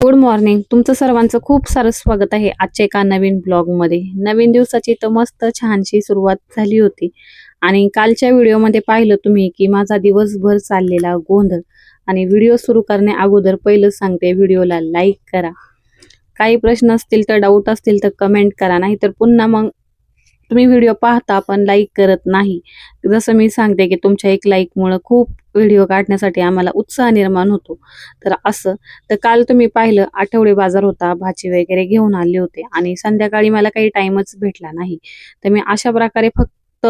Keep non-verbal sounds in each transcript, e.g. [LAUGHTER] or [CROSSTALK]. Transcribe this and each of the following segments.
Good morning तुमचं सर्वांचं खूप सारं स्वागत आहे आजच्या एका नवीन ब्लॉगमध्ये. नवीन दिवसाची तर मस्त छानशी सुरुवात झाली होती. आणि कालच्या व्हिडिओमध्ये पाहिलं तुम्ही की माझा दिवसभर चाललेला गोंधळ. आणि व्हिडिओ सुरू करण्या अगोदर पहिलं सांगते व्हिडिओला लाईक करा. काही प्रश्न असतील तर डाऊट असतील तर कमेंट करा. नाही तर पुन्हा मग तुम्ही व्हिडिओ पाहता पण लाईक करत नाही. जसं मी सांगते की तुमच्या एक लाईकमुळं खूप व्हिडिओ काढण्यासाठी आम्हाला उत्साह निर्माण होतो. तर असं. तर काल तुम्ही पाहिलं आठवडे बाजार होता भाजी वगैरे घेऊन आले होते आणि संध्याकाळी मला काही टाइमच भेटला नाही. तर मी अशा प्रकारे फक्त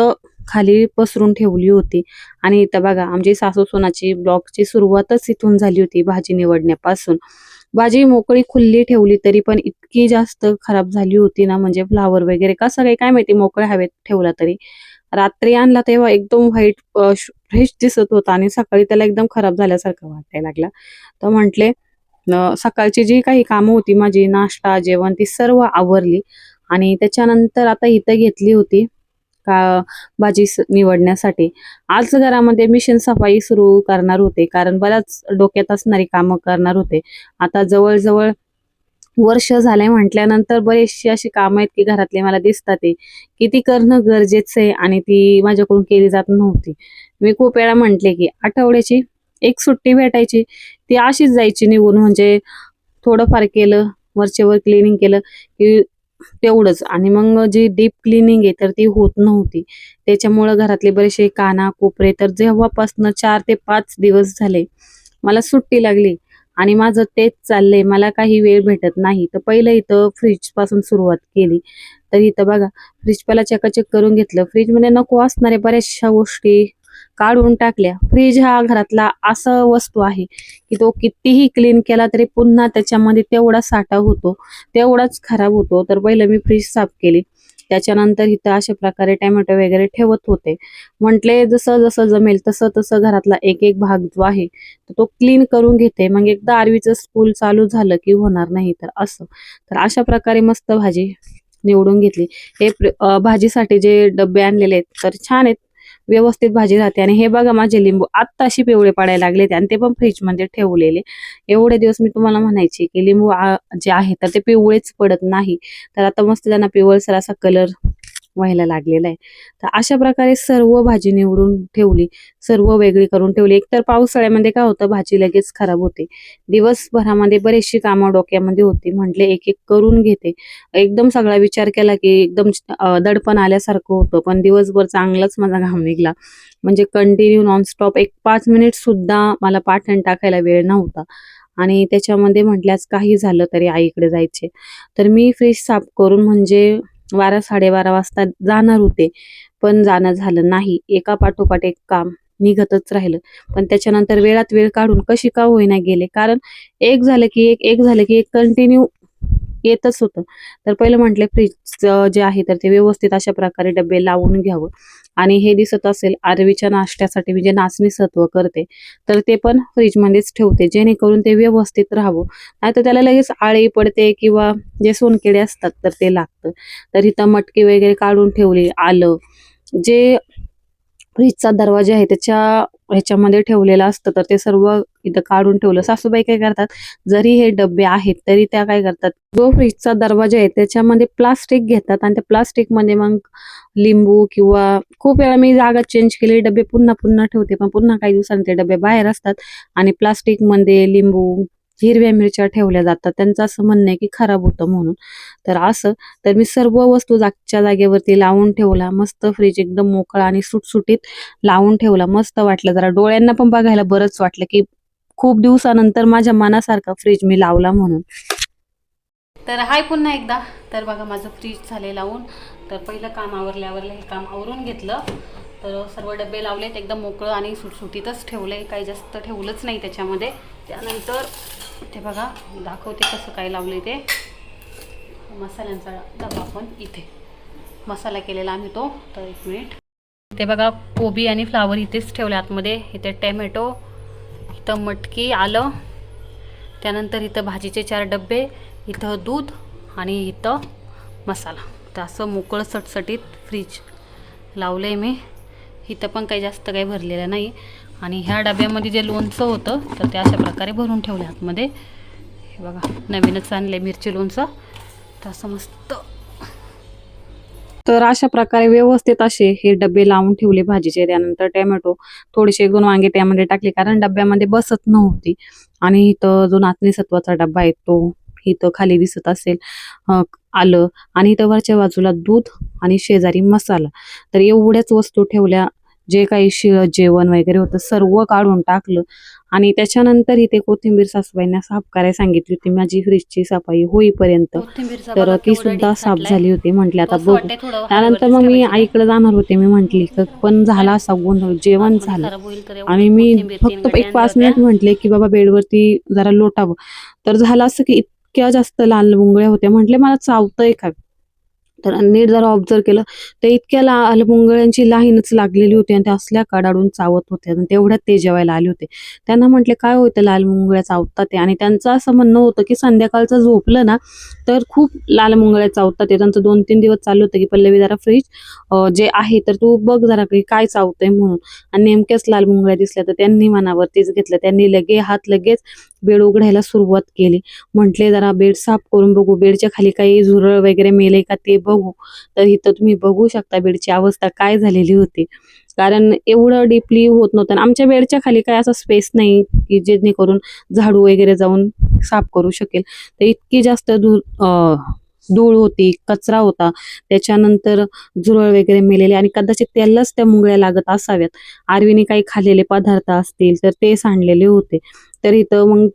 खाली पसरून ठेवली होती. आणि इथं बघा आमची सासू सोनाची ब्लॉगची सुरुवातच इथून झाली होती भाजी निवडण्यापासून. भाजी मोकळी खुल्ली ठेवली तरी पण इतकी जास्त खराब झाली होती ना म्हणजे फ्लावर वगैरे. कसं काही काय माहिती मोकळ्या हवेत ठेवला तरी. रात्री आणला तेव्हा एकदम व्हाईट फ्रेश दिसत होता आणि सकाळी त्याला एकदम खराब झाल्यासारखं वाटायला लागला. तर म्हटले सकाळची जी काही कामं होती माझी नाश्ता जेवण ती सर्व आवरली. आणि त्याच्यानंतर आता इथं घेतली होती. का भाजी निवडण्यासाठी. आज घरामध्ये मिशन सफाई सुरू करणार होते. कारण बऱ्याच डोक्यात असणारी कामं करणार होते. आता जवळजवळ वर्ष झाले म्हटल्यानंतर बरेचशी अशी कामं आहेत की घरातले मला दिसतात ते की ती करणं गरजेचं आहे आणि ती माझ्याकडून केली जात नव्हती. मी खूप वेळा म्हटले की आठवड्याची एक सुट्टी भेटायची ती अशीच जायची निघून. म्हणजे थोडंफार केलं वरचेवर क्लिनिंग केलं की तेवढंच. आणि मग जी डीप क्लिनिंग आहे तर ती होत नव्हती. त्याच्यामुळं घरातले बरेचसे काना कोपरे तर जेव्हापासनं चार ते पाच दिवस झाले मला सुट्टी लागली. आणि माझं तेच चाललंय मला काही वेळ भेटत नाही. तर पहिलं इथं फ्रीजपासून सुरुवात केली. तर इथं बघा फ्रीज पहिला चकाचक करून घेतलं. फ्रीजमध्ये म्हणजे नको असणारे बऱ्याचशा गोष्टी काढून टाकल्या. फ्रीज हा घरातला असं वस्तू आहे की तो कितीही क्लीन केला तरी पुन्हा त्याच्यामध्ये तेवढा साठा होतो तेवढाच खराब होतो. तर पहिलं मी फ्रीज साफ केली. त्याच्यानंतर इथं अशा प्रकारे टॅमॅटो वगैरे ठेवत होते. म्हटले जसं जसं जमेल तसं तसं घरातला एक एक भाग जो आहे तर तो क्लीन करून घेते. मग एकदा आरवीचं स्कूल चालू झालं की होणार नाही तर असं. तर अशा प्रकारे मस्त भाजी निवडून घेतली. हे भाजीसाठी जे डबे आणलेले आहेत तर छान आहेत. व्यवस्थित भाजी राहते. आणि हे बघा माझे लिंबू आत्ताशी पिवळे पडायला लागले आणि ते पण फ्रीजमध्ये ठेवलेले. एवढे दिवस मी तुम्हाला म्हणायची की लिंबू जे आहे तर ते पिवळेच पडत नाही. तर आता मस्त त्यांना पिवळसर असा कलर व्हायला लागलेला आहे. तर अशा प्रकारे सर्व भाजी निवडून ठेवली सर्व वेगळी करून ठेवली. एकतर पावसाळ्यामध्ये काय होतं भाजी लगेच खराब होते. दिवसभरामध्ये बरेचशी कामं डोक्यामध्ये होती. म्हटले एक एक करून घेते. एकदम सगळा विचार केला की एकदम दडपण आल्यासारखं होतं. पण दिवसभर चांगलाच माझा घाम निघला. म्हणजे कंटिन्यू नॉनस्टॉप एक पाच मिनिट सुद्धा मला पाठण टाकायला वेळ नव्हता. आणि त्याच्यामध्ये म्हटल्यास काही झालं तरी आईकडे जायचे. तर मी फ्रीज साफ करून म्हणजे बारा साडेबारा वाजता जाणार होते. पण जाणं झालं नाही. एका पाठोपाठ एक काम निघतच राहिलं. पण त्याच्यानंतर वेळात वेळ काढून कशी का होईना गेले? कारण एक झालं की एक एक झालं की एक कंटिन्यू येतच होतं. तर पहिलं म्हटलं फ्रीज जे आहे तर ते व्यवस्थित अशा प्रकारे डबे लावून घ्यावं. आणि हे दिसत असेल आरवीच्या नाश्त्यासाठी मी जे नाचणी सत्व करते. तर ते पण फ्रीजमध्येच ठेवते जेणेकरून ते व्यवस्थित राहावं. नाहीतर त्याला लगेच आळी पडते किंवा जे सोनकेडे असतात तर ते लागतं. तर इथं मटकी वगैरे काढून ठेवली आलं. जे फ्रीजचा दरवाजा आहे त्याच्या ह्याच्यामध्ये ठेवलेलं असतं तर ते सर्व इथं काढून ठेवलं. सासूबाई काय करतात जरी हे डबे आहेत तरी त्या काय करतात जो फ्रीजचा दरवाजा आहे त्याच्यामध्ये प्लास्टिक घेतात आणि त्या प्लास्टिकमध्ये मग लिंबू किंवा खूप वेळा मी जागा चेंज केली डबे पुन्हा पुन्हा ठेवते पण पुन्हा काही दिवसांनी ते डबे बाहेर असतात आणि प्लास्टिकमध्ये लिंबू हिरव्या मिरच्या ठेवल्या जातात. त्यांचं असं म्हणणं आहे की खराब होतं म्हणून. तर असं तर मी सर्व वस्तू जागच्या जागेवरती लावून ठेवला. मस्त फ्रीज एकदम मोकळा आणि सुटसुटीत लावून ठेवला. मस्त वाटलं जरा. डोळ्यांना पण बघायला बरंच वाटलं की खूप दिवसानंतर माझ्या मनासारखा फ्रीज मी लावला म्हणून. तर हाय पुन्हा एकदा. तर बघा माझं फ्रीज झाले लावून. तर पहिलं काम आवरल्यावरलं हे काम आवरून घेतलं. तर सर्व डबे लावलेत. एकदम मोकळं आणि सुटसुटीतच ठेवलं आहे काही जास्त ठेवलंच नाही त्याच्यामध्ये. त्यानंतर ते बघा दाखवते कसं काय लावलंय ते. मसाल्यांचा डबा पण इथे. मसाला केलेला आम्ही तो तर एक मिनिट. ते बघा कोबी आणि फ्लावर इथेच ठेवले आतमध्ये. इथे टॅमॅटो इथं मटकी आलं. त्यानंतर इथं भाजीचे चार डबे इथं दूध आणि इथं मसाला. तर असं मोकळं सटसटीत फ्रीज लावलं आहे मी. इथं पण काही जास्त काही भरलेलं नाही. आणि ह्या डब्यामध्ये जे लोणचं होतं तर ते अशा प्रकारे भरून ठेवलं आतमध्ये. हे बघा नवीनच आणले मिरची लोणचं. तर असं मस्त. तर अशा प्रकारे व्यवस्थित असे हे डबे लावून ठेवले भाजीचे. त्यानंतर टॅमॅटो थोडेसे दोन वांगे त्यामध्ये टाकले कारण डब्यामध्ये बसत नव्हती. आणि इथं जो नाचणी सत्वाचा डब्बा आहे तो इथं खाली दिसत असेल आलं. आणि इथं वरच्या बाजूला दूध आणि शेजारी मसाला. तर एवढ्याच वस्तू ठेवल्या जे काही शिळ जेवण वगैरे होतं सर्व काढून टाकलं. आणि त्याच्यानंतर इथे कोथिंबीर सासूबाईंना साफ करायला सांगितली होती. माझी फ्रीजची सफाई होईपर्यंत. तर ती सुद्धा साफ झाली होती म्हटले. आता बघू. त्यानंतर मग मी आईकडे जाणार होते. मी म्हंटली "क- पण झाला असा गोंधळ. जेवण झालं. आणि मी फक्त एक पाच मिनिट म्हटले की बाबा बेडवरती जरा लोटावं तर झालं असं की इतक्या जास्त लाल मुंगळ्या होत्या. म्हटले मला चावतंय का? तर नीट जरा ऑब्झर्व केलं तर इतक्या लाल मुंगळ्यांची लाईनच लागलेली होती आणि त्या असल्या कडाडून चावत होत्या आणि तेवढ्यात ते जेवायला आले होते. त्यांना म्हटले काय होतं? लाल मुंगळ्या चावतात ते आणि त्यांचं असं म्हणणं होतं की संध्याकाळचं झोपलं ना तर खूप लाल मुंगळ्या चावतात ते त्यांचं दोन तीन दिवस चालू होतं की पल्लवी जरा फ्रीज जे आहे तर तू बघ जरा की काय चावतंय म्हणून. आणि नेमक्याच लाल मुंगळ्या दिसल्या तर त्यांनी मनावरतीच घेतलं. त्यांनी लगे हात लगेच बेड उघडायला सुरुवात केली. म्हटले जरा बेड साफ करून बघू. बेडच्या खाली काही झुरळ वगैरे मेले का ते बघू. तर इथं तुम्ही बघू शकता बेडची अवस्था काय झालेली होती. कारण एवढं डीपली होत नव्हतं. आमच्या बेडच्या खाली काय असा स्पेस नाही की जेणेकरून झाडू वगैरे जाऊन साफ करू शकेल. तर इतकी जास्त धूर धूळ होती कचरा होता. त्याच्यानंतर झुरळ वगैरे मेलेले आणि कदाचित त्यालाच त्या मुंगळ्या लागत असाव्यात. आरवीने काही खाल्लेले पदार्थ असतील तर ते सांडलेले होते. तर इथं मग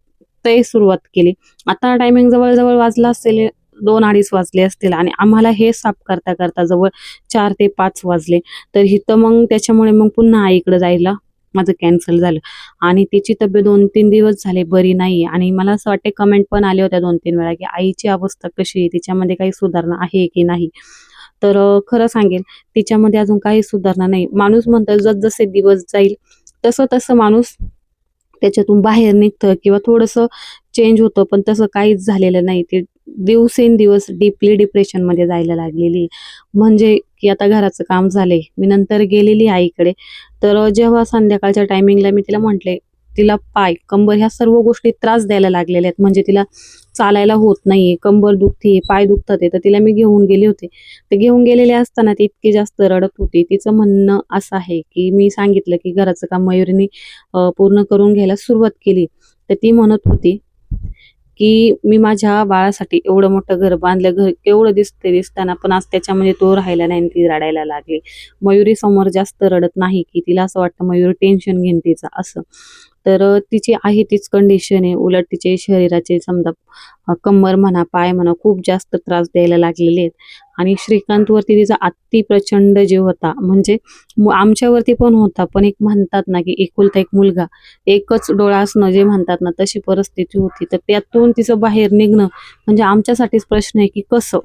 ते सुरुवात केली. आता टायमिंग जवळजवळ वाजला असेल दोन अडीच वाजले असतील आणि आम्हाला हे साफ करता करता जवळ चार ते पाच वाजले. तर इथं मग त्याच्यामुळे मग पुन्हा आईकडे जायला माझं कॅन्सल झालं. आणि तिची तब्येत दोन तीन दिवस झाले बरी नाही. आणि मला असं वाटते कमेंट पण आल्या होत्या दोन तीन वेळा की आईची अवस्था कशी आहे? तिच्यामध्ये काही सुधारणा आहे की नाही? तर खरं सांगेल तिच्यामध्ये अजून काही सुधारणा नाही. माणूस म्हणतो जसजसे दिवस जाईल तसं तसं माणूस त्याच्यातून बाहेर निघतं किंवा थोडंसं चेंज होतं पण तसं काहीच झालेलं नाही. ते दिवसेंदिवस डीपली डिप्रेशनमध्ये जायला लागलेली म्हणजे की आता घराचं काम झालंय. मी नंतर गेलेली आईकडे. तर जेव्हा संध्याकाळच्या टायमिंगला मी तिला म्हटले तिला पाय कंबर ह्या सर्व गोष्टी त्रास द्यायला लागलेल्या आहेत. म्हणजे तिला चालायला होत नाहीये. कंबर दुखते पाय दुखतात आहे तर तिला मी घेऊन गेले होते. ते घेऊन गेलेले असताना ती इतकी जास्त रडत होती. तिचं म्हणणं असं आहे की मी सांगितलं की घराचं काम मयुरीने पूर्ण करून घ्यायला सुरुवात केली. तर ती म्हणत होती की मी माझ्या बाळासाठी एवढं मोठं घर बांधलं घर केवढं दिसते दिसताना पण आज त्याच्यामध्ये तो राहायला नाही ती रडायला लागली. मयुरी समोर जास्त रडत नाही की तिला असं वाटतं मयुरी टेन्शन घेईन तिचं असं. तर तिची आहे तीच कंडिशन आहे. उलट तिचे शरीराचे समजा कंबर म्हणा पाय म्हणा खूप जास्त त्रास द्यायला लागलेले आहेत. आणि श्रीकांतवरती तिचा अति प्रचंड जीव होता. म्हणजे आमच्यावरती पण होता पण एक म्हणतात ना की एकुलता एक मुलगा. एकच डोळा असणं जे म्हणतात ना तशी परिस्थिती होती. तर त्यातून तिचं बाहेर निघणं म्हणजे आमच्यासाठीच प्रश्न आहे की कसं?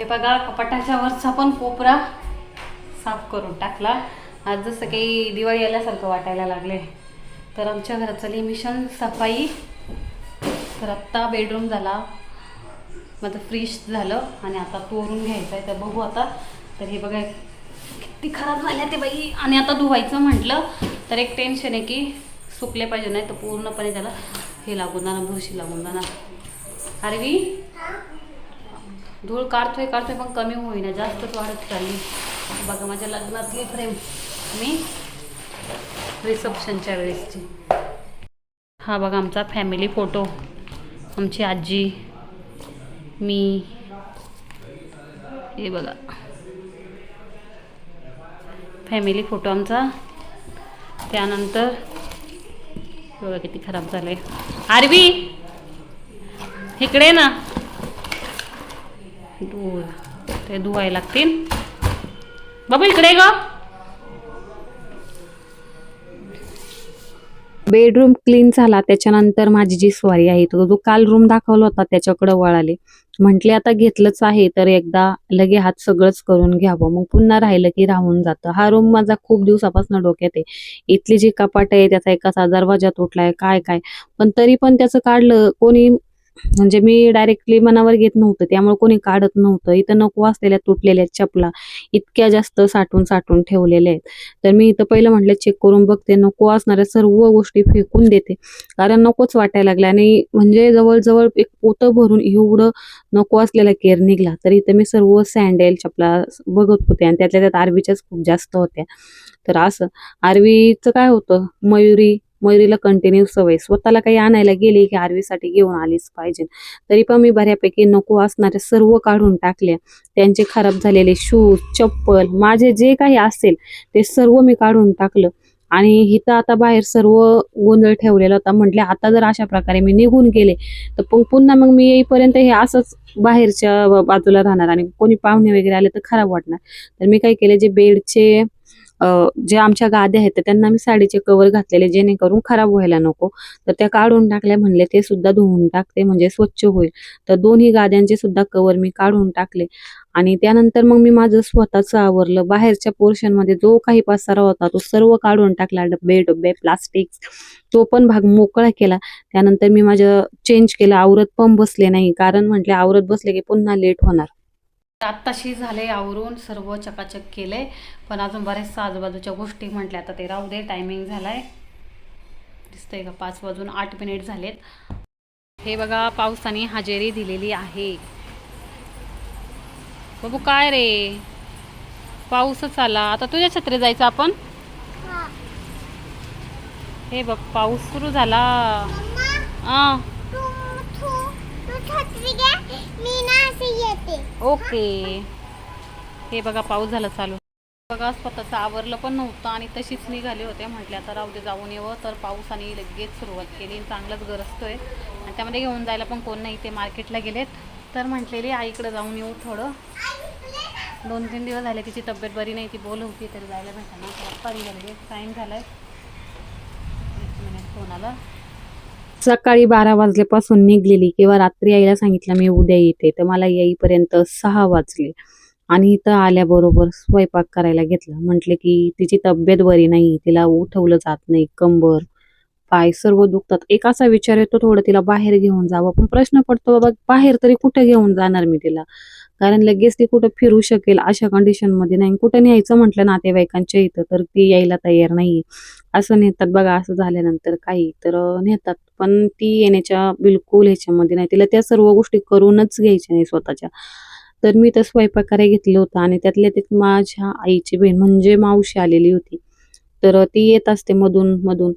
हे बघा कपाटाच्या वरचा पण कोपरा साफ करून टाकला. आज जसं काही दिवाळी आल्यासारखं वाटायला लागले तर आमच्या घरात चालली मिशन सफाई तर आत्ता बेडरूम झाला. माझं फ्रीज झालं आणि आता तोरून घ्यायचं आहे तर बघू आता. तर हे बघा किती खराब झाल्या ते बाई. आणि आता धुवायचं म्हटलं तर एक टेन्शन आहे की सुकले पाहिजे नाही तर पूर्णपणे त्याला हे लागून जाणार बुरशी लागून जाणार. आरवी धूळ काढतोय काढतोय पण कमी होईना. जास्तच वाढत चालली. बघा माझ्या लग्नातली फ्रेम मी रिसेप्शनच्या वेळेसची. हा बघा आमचा फॅमिली फोटो आमची आजी मी. हे बघा. फॅमिली फोटो आमचा. त्यानंतर बघा किती खराब झालं आहे आरवी! इकडे ना. धुवा. ते धुवायला लागतील. बाबा इकडे ग. बेडरूम क्लीन झाला त्याच्यानंतर माझी जी स्वारी आहे तो जो काल रूम दाखवला होता त्याच्याकडे वळाले म्हटले आता घेतलंच आहे तर एकदा लगे हात सगळंच करून घ्यावं. मग पुन्हा राहिलं की राहून जातं. हा रूम माझा खूप दिवसापासून डोक्यात आहे. इथली जी कपाट आहे त्याचा एकाचा दरवाजा तुटलाय काय काय. पण तरी पण त्याचं काढलं कोणी म्हणजे मी डायरेक्टली मनावर घेत नव्हतं त्यामुळे कोणी काढत नव्हतं. इथं नको असलेल्या तुटलेल्या चपला इतक्या जास्त साठून साठून ठेवलेल्या आहेत. तर मी इथं पहिलं म्हटलं चेक करून बघते नको असणाऱ्या सर्व गोष्टी फेकून देते. कारण नकोच वाटायला लागलं आणि म्हणजे जवळजवळ एक पोतं भरून एवढं नको असलेला केअर निघला. तर इथं मी सर्व सँडेल चपला बघत होते आणि त्यातल्या त्यात आरवीच्याच खूप जास्त होत्या. तर असं. आरवीचं काय होतं? मयुरी मयुरीला कंटिन्यू सवय. स्वतःला काही आणायला गेली की आरवीसाठी घेऊन आलीच पाहिजे. तरी पण मी बऱ्यापैकी नको असणारे सर्व काढून टाकल्या. त्यांचे खराब झालेले शूज चप्पल माझे जे काही असेल ते सर्व मी काढून टाकलं. आणि इथं आता बाहेर सर्व गोंधळ ठेवलेला होता. म्हटले आता जर अशा प्रकारे मी निघून गेले तर पण पुन्हा मग मी येईपर्यंत हे असंच बाहेरच्या बाजूला राहणार आणि कोणी पाहुणे वगैरे आले तर खराब वाटणार. तर मी काय केले जे बेडचे जे आमच्या गाद्या आहेत तर त्यांना मी साडीचे कवर घातलेले जेणेकरून खराब व्हायला नको. तर त्या काढून टाकल्या म्हणले ते सुद्धा धुवून टाकते म्हणजे स्वच्छ होईल. तर दोन्ही गाद्यांचे सुद्धा कवर मी काढून टाकले. आणि त्यानंतर मग मी माझं स्वतःचं आवरलं. बाहेरच्या पोर्शनमध्ये जो काही पसारा होता तो सर्व काढून टाकला. डब्बे डब्बे प्लास्टिक तो पण भाग मोकळा केला. त्यानंतर मी माझं चेंज केलं. आवरत पण बसले नाही. कारण म्हटले आवरत बसले की पुन्हा लेट होणार. आत्ताशी झाले आवरून सर्व चकाचक केले पण अजून बऱ्याचशा आजूबाजूच्या गोष्टी म्हटल्या आता ते राहू दे टायमिंग झालाय. दिसतंय का? पाच वाजून आठ मिनिट झालेत. हे बघा पावसाने हजेरी दिलेली आहे. बाबू काय रे? पाऊसच आला आता तुझ्या छत्री जायचं आपण? हे. बघ पाऊस सुरू झाला. आ. ओके. हे बघा पाऊस झाला चालू. बघा स्वतःचं आवरलं पण नव्हतं आणि तशीच निघाले होते. म्हटलं आता राहू दे जाऊन येवं. तर पाऊसाने लगेच सुरुवात केली चांगलाच गरजतोय. आणि त्यामध्ये घेऊन जायला पण कोण नाही ते मार्केटला गेलेत. तर म्हटलेली आईकडे जाऊन येऊ थोडं. दोन तीन दिवस झाले तिची तब्येत बरी नाही ती बोल होती तरी जायला भेटणार ना निघाले टाईम झालाय. एक मिनिट फोन आला. सकाळी बारा वाजल्यापासून निघलेली किंवा रात्री आईला सांगितलं मी उद्या येते. तर मला येईपर्यंत सहा वाजले. आणि इथं आल्याबरोबर स्वयंपाक करायला घेतला. म्हटले की तिची तब्येत बरी नाही तिला उठवलं जात नाही कंबर पाय सर्व दुखतात. एक असा विचार येतो थोडं तिला बाहेर घेऊन जावं. पण प्रश्न पडतो बाबा बाहेर तरी कुठे घेऊन जाणार मी तिला? कारण लगेच ती कुठं फिरू शकेल अशा कंडिशनमध्ये नाही. कुठं न्यायचं म्हटलं नातेवाईकांच्या इथं तर ती यायला तयार नाही असं नेतात बघा असं झाल्यानंतर काही तर नेतात. पण ती येण्याच्या बिलकुल ह्याच्यामध्ये नाही. तिला त्या सर्व गोष्टी करूनच घ्यायच्या नाही स्वतःच्या. तर मी तर स्वयंपाक घेतलं होतं आणि त्यातल्या त्यात माझ्या आईची बहीण म्हणजे मावशी आलेली होती. तर ती येत असते मधून मधून.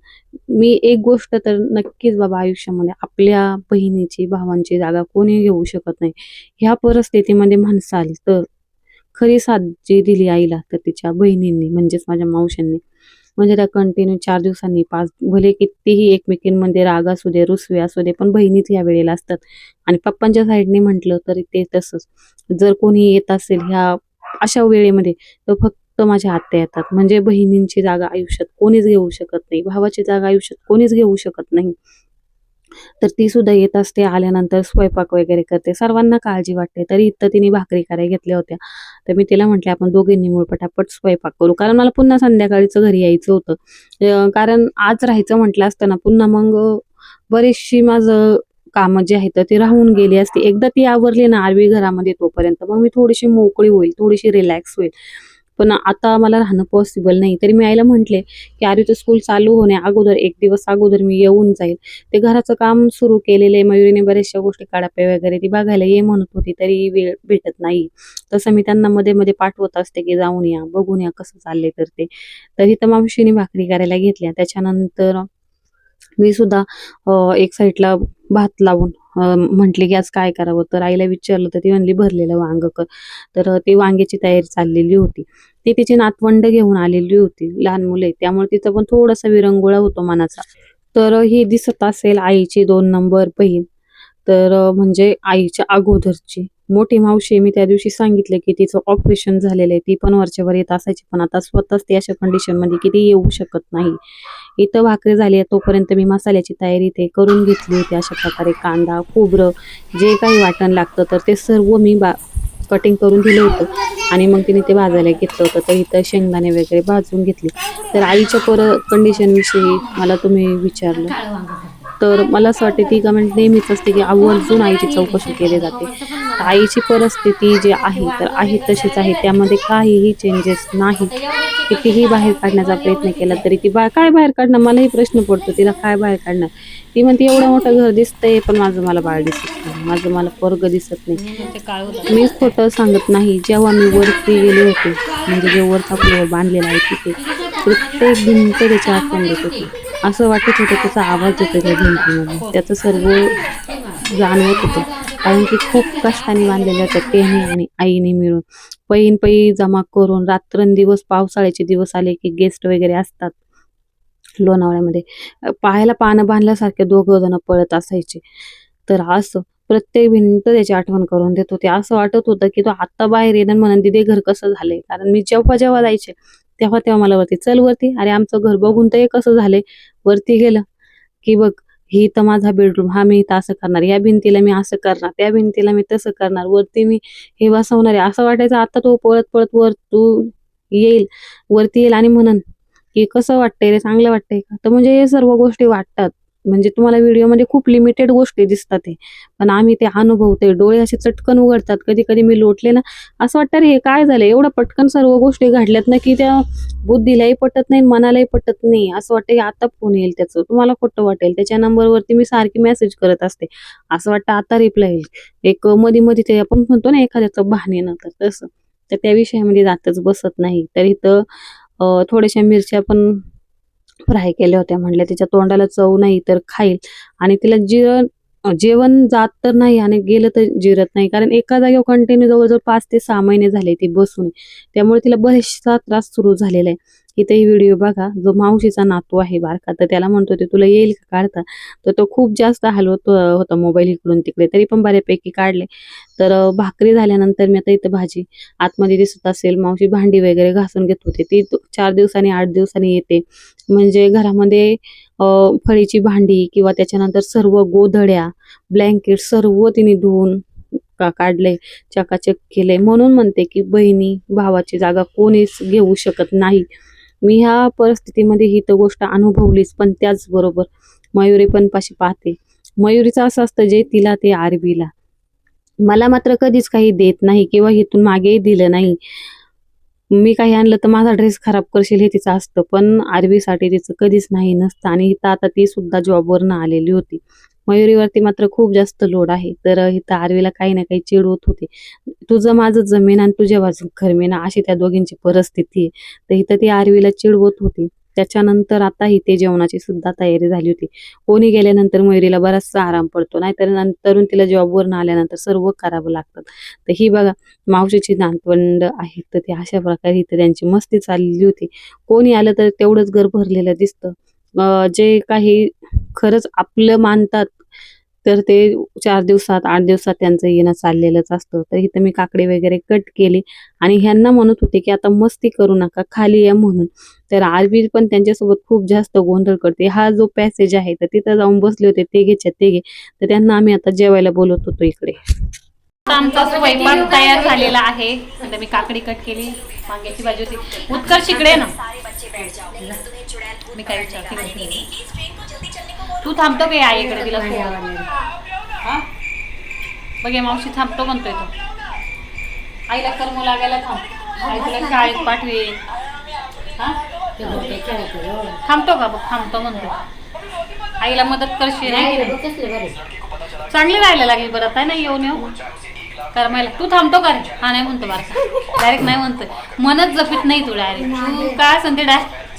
मी एक गोष्ट तर नक्कीच बाबा आयुष्यामध्ये आपल्या बहिणीची भावांची जागा कोणी घेऊ शकत नाही. ह्या परिस्थितीमध्ये म्हणसाल तर खरी साथ जी दिली आईला तर तिच्या बहिणींनी म्हणजेच माझ्या मावशांनी म्हणजे त्या कंटिन्यू चार दिवसांनी पाच भले कितीही एकमेकींमध्ये राग असू दे रुसवे असू दे पण बहिणीच या वेळेला असतात. आणि पप्पांच्या साईडने म्हटलं तरी ते तसंच. जर कोणी येत असेल ह्या अशा वेळेमध्ये तर फक्त माझ्या आत्या येतात. म्हणजे बहिणींची जागा आयुष्यात कोणीच घेऊ शकत नाही. भावाची जागा आयुष्यात कोणीच घेऊ शकत नाही. तर ती सुद्धा येत असते. आल्यानंतर स्वयंपाक वगैरे करते. सर्वांना काळजी वाटते. तरी इथं तिने भाकरी करायला घेतल्या होत्या. तर मी तिला म्हटले आपण दोघींनी मूळ पटापट स्वयंपाक करू. कारण मला पुन्हा संध्याकाळीचं घरी यायचं होतं. कारण आज राहायचं म्हटलं असताना पुन्हा मग बरीचशी माझं कामं जी आहेत ती राहून गेली असती. एकदा ती आवरली ना आरवी घरामध्ये तोपर्यंत मग मी थोडीशी मोकळी होईल थोडीशी रिलॅक्स होईल. पण आता मला राहणं पॉसिबल नाही. तरी मी आईला म्हटले की आरवीचं स्कूल चालू होण्या अगोदर एक दिवस अगोदर मी येऊन जाईल. ते घराचं काम सुरू केलेले मयुरीने बऱ्याचशा गोष्टी काढाप्या वगैरे ती बघायला ये म्हणत होती तरी वेळ भेटत नाही. तसं मी त्यांना मध्ये मध्ये पाठवत असते की जाऊन या बघून या कसं चाललंय तर ते. तरी तर मावशीने भाकरी करायला घेतल्या. त्याच्यानंतर मी सुद्धा एक साईडला भात लावून म्हटले की आज काय करावं? तर आईला विचारलं तर ती म्हणली भरलेलं वांग कर. तर ती वांग्याची तयारी चाललेली होती. ती तिची नातवंड घेऊन आलेली होती लहान मुले त्यामुळे तिचा पण थोडासा विरंगुळा होतो मनाचा. तर ही दिसत असेल आईची दोन नंबर बहीण. तर म्हणजे आईच्या अगोदरची. मोठी मावशी मी त्या दिवशी सांगितलं की तिचं ऑपरेशन झालेलं आहे ती पण वरच्यावर येत असायची पण आता स्वतःच ती अशा कंडिशनमध्ये की ती येऊ शकत नाही. इथं भाकरी झाली आहे तोपर्यंत मी मसाल्याची तयारी ते करून घेतली होती अशा प्रकारे कांदा खोबरं जे काही वाटण लागतं तर ते सर्व मी बा कटिंग करून दिलं होतं. आणि मग तिने ते भाजायला घेतलं होतं तर इथं शेंगदाणे वगैरे भाजून घेतले. तर आईच्या पर कंडिशनविषयी मला तुम्ही विचारलं. तर मला असं वाटते ती कमेंट नेहमीच असते की आवर्जून आईची चौकशी केली जाते. तर आईची परिस्थिती जी आहे तर आहे तशीच आहे. त्यामध्ये काहीही चेंजेस नाही. कितीही बाहेर काढण्याचा प्रयत्न केला तरी ती बा काय बाहेर काढणं मलाही प्रश्न पडतो तिला काय बाहेर काढणार? ती म्हणते एवढं मोठं घर दिसतंय पण माझं मला बाळ दिसत नाही. माझं मला पोरग दिसत नाही. मी खोटं सांगत नाही. जेव्हा मी वरती गेले होते म्हणजे जे वरचा फ्लोअर बांधलेला आहे तिथे प्रत्येक भिंत त्याची आठवण देत होती? असं वाटत होतं त्याचा आवाज येतो त्या भिंतीमध्ये त्याचं सर्व जाणवत होतं. कारण की खूप कष्टाने बांधलेल्या होत्या त्याने आणि आईने मिळून. पैन पै जमा करून रात्रंदिवस पावसाळ्याचे दिवस आले की गेस्ट वगैरे असतात लोणावळ्यामध्ये. पाहायला पानं बांधल्यासारखे दोघं जण पळत असायचे. तर असं प्रत्येक भिंत त्याची आठवण करून देत होते. असं वाटत होतं की तो आता बाहेर येणार म्हणून दिदे घर कसं झालंय? कारण मी जेव्हा जेव्हा जायचे तेव्हा तेव्हा मला वरती चल वरती. अरे आमचं घर बघून तर हे कसं झालंय. वरती गेलं की बघ ही तर माझा बेडरूम हा मी इथं असं करणार या भिंतीला मी असं करणार त्या भिंतीला मी तसं करणार वरती मी हे बसवणार आहे. असं वाटायचं आता तो पळत पळत वर तू येईल वरती येईल आणि म्हणन की कसं वाटतंय रे चांगलं वाटतंय का? तर म्हणजे हे सर्व गोष्टी वाटतात. म्हणजे तुम्हाला व्हिडिओमध्ये खूप लिमिटेड गोष्टी दिसतात हे. पण आम्ही ते अनुभवतोय. डोळे असे चटकन उघडतात. कधी कधी मी लोटले ना असं वाटतं रे हे काय झालं? एवढं पटकन सर्व गोष्टी घडल्यात ना की त्या बुद्धीलाही पटत नाही मनालाही पटत नाही. असं वाटतं की आता फोन येईल त्याचं. तुम्हाला खोटं वाटेल. त्याच्या नंबरवरती मी सारखी मेसेज करत असते. असं वाटतं आता रिप्लाय येईल. एक मध्ये मध्ये ते आपण म्हणतो ना एखाद्याचं बहाणे तर तसं. तर त्या विषयामध्ये जातच बसत नाही. तर इथं थोड्याशा मिरच्या पण फ्राय केल्या होत्या. म्हणल्या तिच्या तोंडाला चव नाही तर खाईल. आणि तिला जिरण जेवण जात तर नाही आणि गेलं तर जिरत नाही. कारण एका जागेवर कंटिन्यू जवळजवळ पाच ते सहा महिने झाले ती बसून. त्यामुळे तिला बरेचसा त्रास सुरू झालेला आहे. इथे ही व्हिडिओ बघा जो मावशीचा नातू आहे बारका तर त्याला म्हणतो ते तुला येईल का काढता? तर तो खूप जास्त हलवत होता मोबाईल इकडून तिकडे. तरी पण बऱ्यापैकी काढले. तर भाकरी झाल्यानंतर मी आता इथं भाजी आतमध्ये दिसत असेल. मावशी भांडी वगैरे घासून घेत होते. ती चार दिवसांनी आठ दिवसांनी येते. म्हणजे घरामध्ये फळीची भांडी किंवा त्याच्यानंतर सर्व गोधड्या ब्लँकेट सर्व तिने धुवून का काढले चकाचक केले. म्हणून म्हणते की बहिणी भावाची जागा कोणीच घेऊ शकत नाही. मी ह्या परिस्थितीमध्ये ही तर गोष्ट अनुभवलीच पण त्याचबरोबर मयुरी पण पाशी पाहते. मयुरीचं असं असतं जे तिला ते आरबीला मला मात्र कधीच काही देत नाही किंवा इथून मागेही दिलं नाही. मी काही आणलं तर माझा ड्रेस खराब करशील हे तिचं असतं. पण आरवीसाठी तिचं कधीच नाही नसतं. आणि इथं आता ती सुद्धा जॉबवरनं आलेली होती. मयुरीवरती मात्र खूप जास्त लोड आहे. तर इथं आरवीला काही ना काही चिड होत होते. तुझं माझं जमीन आणि तुझ्या बाजू खरमेना अशी त्या दोघींची परिस्थिती आहे. तर इथं ती आरवीला चिडवत होती. त्याच्यानंतर आता इथे जेवणाची सुद्धा तयारी झाली होती. कोणी गेल्यानंतर मयुरीला बराचसा आराम पडतो नाहीतर नंतरून तिला जॉबवरून आल्यानंतर सर्व करावं लागतं. तर ही बघा मावशीची नातवंड आहेत तर ते अशा प्रकारे इथं त्यांची मस्ती चाललेली होती. कोणी आलं तर तेवढंच घर भरलेलं दिसतं. जे काही खरंच आपलं मानतात तर ते चार दिवसात आठ दिवसात त्यांचं येणं चाललेलंच असतं. तर इथं मी काकडे वगैरे कट केली आणि ह्यांना म्हणत होते की आता मस्ती करू नका खाली या म्हणून. तर आरवी पण त्यांच्यासोबत खूप जास्त गोंधळ करते. हा जो पॅसेज आहे तर तिथं जाऊन बसले होते ते घेच्या ते घे. तर त्यांना आम्ही आता जेवायला बोलवत होतो इकडे. आमचा स्वयंपाक तयार झालेला आहे. मी काकडी कट केली वांग्याची भाजी होती. उत्कर्ष इकडे ना. मी काय विचारते तू थांबतो का आई इकडे तिला सोडून? बघ हे? मावशी थांबतो म्हणतोय तो. आईला कर्म लागायला थांब. आई तुला शाळेत पाठवे हा? थांबतो का बघ? थांबतो म्हणतो आईला मदत करशील? चांगली राहायला लागली बरं आता नाही येऊन येऊ. करमायला तू थांबतो का रे? हा नाही म्हणतो बारका. डायरेक्ट नाही म्हणतोय. मनच जपित नाही तू डायरेक्ट तू काय सांगते डायरेक्ट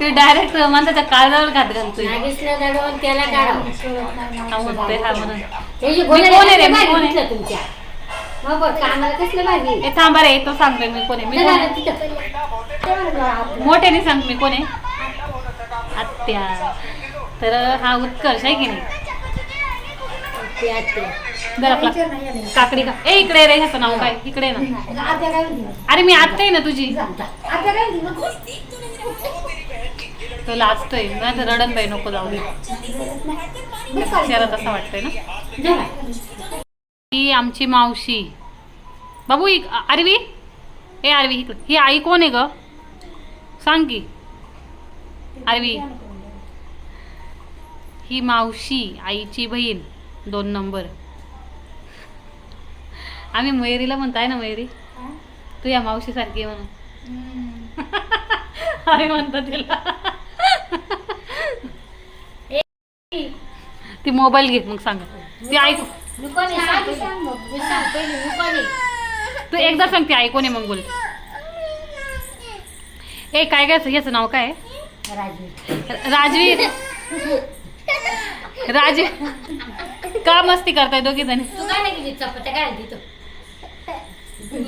तू डायरेक्ट माणसाच्या काळजावर घात घालतोय. त्याला काढा. म्हणतोय हा म्हणून. त्याची मी कोण आहे रे? मी कोण आहे? घोड्याला तुमच्या. मग बघ कामाला कसलं भारी ए थांबा रे तो सांगतोय मी कोण आहे? मी कोण आहे? मोठ्याने सांग मी कोण आहे? आत्या. तर हा उत्कर्ष आहे की नाही? जर आपला काकडी का? ए इकडे रे ह्याचं नाव काय? इकडे ना. अरे मी आत्ता आहे ना तुझी. तो लाजतोय. नाही तर रडन बाई नको जाऊ दे. असं वाटतंय ना? ही आमची मावशी. बाबू इक आरवी? ए आरवी इकडे ही आई कोण आहे ग? सांग की. आरवी. ही मावशी आईची बहीण दोन नंबर. आम्ही मयुरीला म्हणताय ना मयुरी? तू या मावशी सारखी आहे म्हणून. [LAUGHS] आम्ही म्हणतो तिला. ती मोबाईल घे मग सांग. ती ऐक. मी कोणी सांग सांग मग. मी सांग पहिले मी कोणी? तू एकदा सांग ती ऐकून मग बोल. ए काय काय याचं नाव काय? आहे? राजू राजवीर. राजवीर. का मस्ती करताय दोघी जणी? तू काय नाही गेली चपात्या काय देतो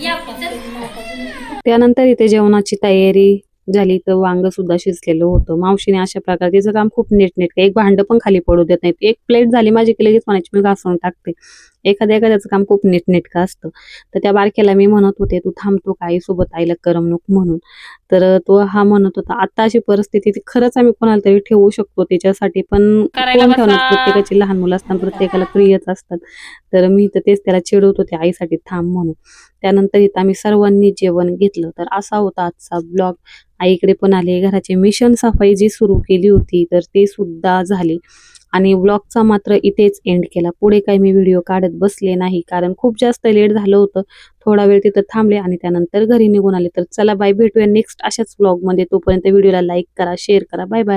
या पुढचं. [LAUGHS] त्यानंतर इथे जेवणाची तयारी झाली तर वांग सुद्धा शिजलेलं होतं. मावशीने अशा प्रकारे तिचं काम खूप नीटनेटकं एक भांड पण खाली पडू देत नाहीत. एक प्लेट झाली माझी की लगेच म्हणायची मी घासून टाकते. एखाद्या एखाद्याचं काम खूप नीटनेटकं असतं. तर त्या बारक्याला मी म्हणत होते तू थांबतो का आईसोबत आईला करमणूक म्हणून. तर तो हा म्हणत होता आता अशी परिस्थिती ती खरंच आम्ही कोणाला तरी ठेवू शकतो तिच्यासाठी पण प्रत्येकाची लहान मुलं असतात प्रत्येकाला प्रियच असतात. तर मी तर तेच त्याला चिडवत होते आईसाठी थांब म्हणून. त्यानंतर इथं आम्ही सर्वांनी जेवण घेतलं. तर असा होता आजचा ब्लॉग. आईकडे पण आले घराची मिशन सफाई जी सुरू केली होती तर ते सुद्धा झाली. आणि ब्लॉगचा मात्र इथेच एंड केला. पुढे काही मी व्हिडिओ काढत बसले नाही. कारण खूप जास्त लेट झालं होतं. थोडा वेळ तिथं थांबले आणि त्यानंतर घरी निघून आले. तर चला बाय भेटूया नेक्स्ट अशाच ब्लॉगमध्ये तोपर्यंत व्हिडिओला लाईक करा शेअर करा. Bye bye